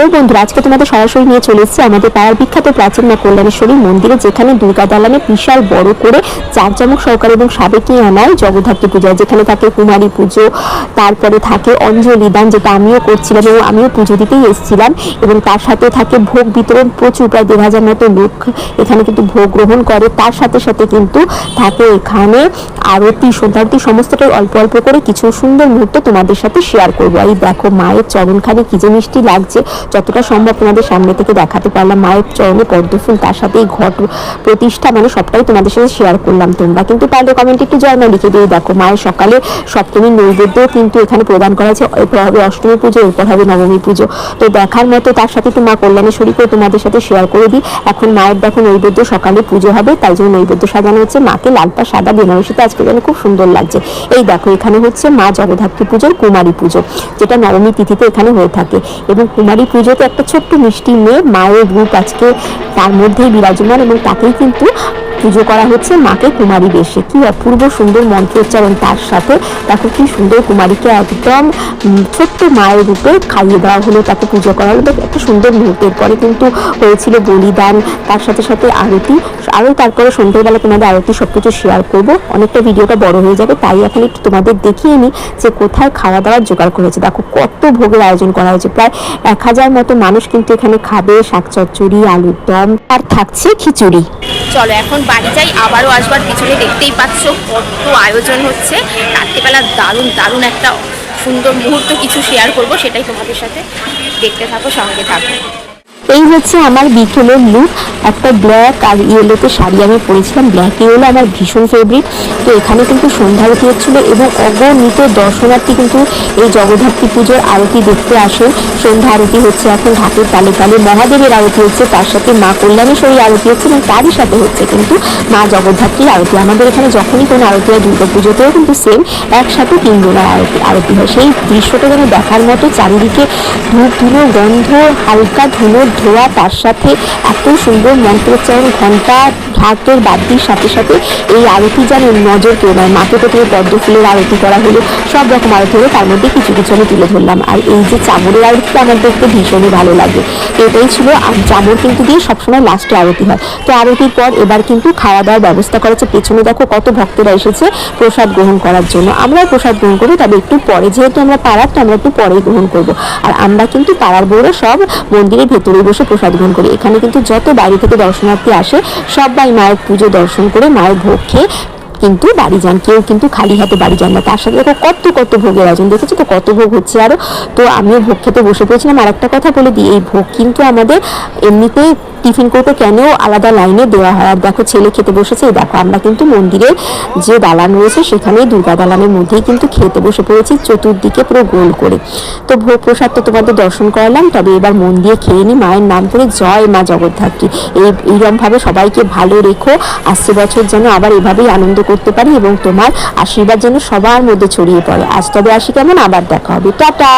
ওই বন্ধুরা, আজকে তোমাদের সরাসরি নিয়ে চলে এসেছি আমাদের পাড়ার বিখ্যাত প্রাচীন মা কল্যাণেশ্বরী মন্দিরে, যেখানে দুর্গা দালানে বিশাল বড় করে জাঁকজমক সরকার এবং সাবেকি আনায় জগদ্ধাত্রী পূজা যেখানে থাকে কুমারী পুজো, তারপরে থাকে অঞ্জলি দান, যেটা আমিও করছিলাম এবং আমিও পুজো দিতেই এসেছিলাম এবং তার সাথে থাকে ভোগ বিতরণ প্রচুর, প্রায় দেড় হাজার মতো লোক এখানে কিন্তু ভোগ গ্রহণ করে। তার সাথে সাথে কিন্তু থাকে এখানে আরতি, সন্ধ্যারতি, সমস্তটাই অল্প অল্প করে কিছু সুন্দর মুহূর্ত তোমাদের সাথে শেয়ার করব। এই দেখো মায়ের চরণখানে, কি যে মিষ্টি লাগছে। যতটা সম্ভব তোমাদের সামনে থেকে দেখাতে পারলাম। মায়ের চরণে পদ্মফুল তার সাথে এই ঘট প্রতিষ্ঠা মানে সবটাই তোমাদের সাথে শেয়ার করলাম তোমরা। কিন্তু পারলে কমেন্টে একটু জয় লিখে দিয়ে দেখো, মায়ের সকালে সপ্তমীর নৈবেদ্য কিন্তু এখানে প্রদান করা হয়েছে। এরপর হবে অষ্টমী পুজো, এরপর হবে নবমী পুজো। তো দেখার মতো তার সাথে একটু মা কল্যাণেশ্বরীকেও তোমাদের সাথে শেয়ার করে দিই। এখন মায়ের দেখো নৈবেদ্য সকালে পুজো হবে, তাই জন্য নৈবেদ্য সাজানো হচ্ছে। মাকে লাল পা, সাদা বেনারসিতে আজকে যেন খুব সুন্দর লাগছে। এই দেখো, এখানে হচ্ছে মা জগদ্ধাত্রী পুজোর কুমারী পুজো, যেটা নবমী তিথিতে এখানে হয়ে থাকে। এবং কুমারী পুজোতে একটা ছোট্ট মিষ্টি মেয়ে মায়ের রূপ আজকে তার মধ্যেই বিরাজমান এবং তাকেই কিন্তু পুজো করা হচ্ছে মাকে কুমারী বেশে। কি অপূর্ব সুন্দর মন্ত্রোচ্চারণ তার সাথে। তাকে কি সুন্দর কুমারীকে একদম ছোট্ট মায়ের রূপে খাইয়ে দেওয়া হলো তাকে পুজো করা হলো একটা সুন্দর মুহূর্তের পরে কিন্তু হয়েছিল বলিদান, তার সাথে সাথে আরতি। আরও তারপরে সন্ধ্যেবেলা তোমাদের আরতি সব কিছু শেয়ার করব। অনেকটা ভিডিওটা বড় হয়ে যাবে, তাই এখন একটু তোমাদের দেখিয়ে নিই যে কোথায় খাওয়া দাওয়ার জোগাড় করেছে। দেখো কত ভোগের আয়োজন করা হয়েছে। প্রায় এক হাজার মতো মানুষ কিন্তু এখানে খাবে, শাক চচ্চড়ি, আলুর দম, আর থাকছে খিচুড়ি। চলো, এখন বাড়ি যাই, আবারও আসবার, পিছনে দেখতেই পাচ্ছ কত আয়োজন হচ্ছে। রাত্রিবেলা দারুণ দারুণ একটা সুন্দর মুহূর্ত কিছু শেয়ার করব, সেটাই তোমাদের সাথে দেখতে থাকো, সঙ্গে থাকো। এই হচ্ছে আমার বিকেলের লুক একটা ব্ল্যাক আর ইয়েলোতে শাড়ি আমি পরেছিলাম। ব্ল্যাক ইয়েলো আমার ভীষণ ফেভারিট তো এখানে কিন্তু সন্ধ্যারতি হচ্ছিল এবং অগণিত দর্শনার্থী কিন্তু এই জগদ্ধাত্রী পুজোর আরতি দেখতে আসে। সন্ধ্যা আরতি হচ্ছে এখন ঢাকের তালে তালে। মহাদেবের আরতি হচ্ছে, তার সাথে মা কল্যাণেশ্বরী আরতি হচ্ছে এবং তারই সাথে হচ্ছে কিন্তু মা জগদ্ধাত্রীর আরতি। আমাদের এখানে যখনই কোনো আরতি হয়, দুর্গা পুজোতেও কিন্তু সেম একসাথে তিন দিনের আরতি আরতি হয়। সেই দৃশ্যটা যেন দেখার মতো চারিদিকে ধূপ ধুলো, গন্ধ, হালকা ধুলো ধোয়া তার সাথে এত সুন্দর মন্ত্রোচ্চারণ ঘণ্টা ঢাকের বাদ্যির সাথে সাথে এই আরতি যেন নজর কেউ নয়। মাকে থেকে পদ্ম ফুলের আরতি করা হলো। সব রকম আরতি হলো। তার মধ্যে কিছু কিছু আমি তুলে ধরলাম। আর এই যে চামড়ের আরতিটা আমার দেখতে ভীষণই ভালো লাগে। এটাই ছিল আর চামড় কিন্তু দিয়ে সবসময় লাস্টে আরতি হয়। তো আরতির পর এবার কিন্তু খাওয়া দাওয়ার ব্যবস্থা করা হচ্ছে পেছনে দেখো কত ভক্তরা এসেছে প্রসাদ গ্রহণ করার জন্য। আমরাও প্রসাদ গ্রহণ করব তবে একটু পরে, যেহেতু আমরা পাড়ার, তো আমরা একটু পরেই গ্রহণ করব। আর আমরা কিন্তু পাড়ার বউরা সব মন্দিরের ভেতরে বসে প্রসাদ গ্রহণ করি। এখানে কিন্তু যত বাইরে থেকে দর্শনার্থী আসে, সবাই মায়ের পুজো দর্শন করে মায়ের ভোগ খেয়ে কিন্তু বাড়ি যান, কেউ কিন্তু খালি হাতে বাড়ি যান না। তার সাথে দেখো কত কত ভোগের আয়োজন। দেখেছ তো কত ভোগ হচ্ছে আরও? তো আমিও ভোগ খেতে বসে পড়েছিলাম। আর একটা কথা বলে দিই, এই ভোগ কিন্তু আমাদের এমনিতে টিফিন কৌটো কেনও আলাদা লাইনে দেওয়া হয়। আর দেখো ছেলে খেতে বসেছে দেখো আমরা কিন্তু মন্দিরের যে দালান রয়েছে, সেখানেই দুর্গা দালানের মধ্যেই কিন্তু খেতে বসে পড়েছি, চতুর্দিকে পুরো গোল করে। তো ভোগ প্রসাদ তো তোমাদের দর্শন করালাম, তবে এবার মন দিয়ে খেয়ে নি। মায়ের নাম করে জয় মা জগদ্ধাত্রী। এই এইরকমভাবে সবাইকে ভালো রেখো। আসছে বছর যেন আবার এভাবেই আনন্দ করতে পারি এবং তোমার আশীর্বাদ যেন সবার মধ্যে ছড়িয়ে পড়ে। আজ তবে আসি কেমন? আবার দেখা হবে। টাটা!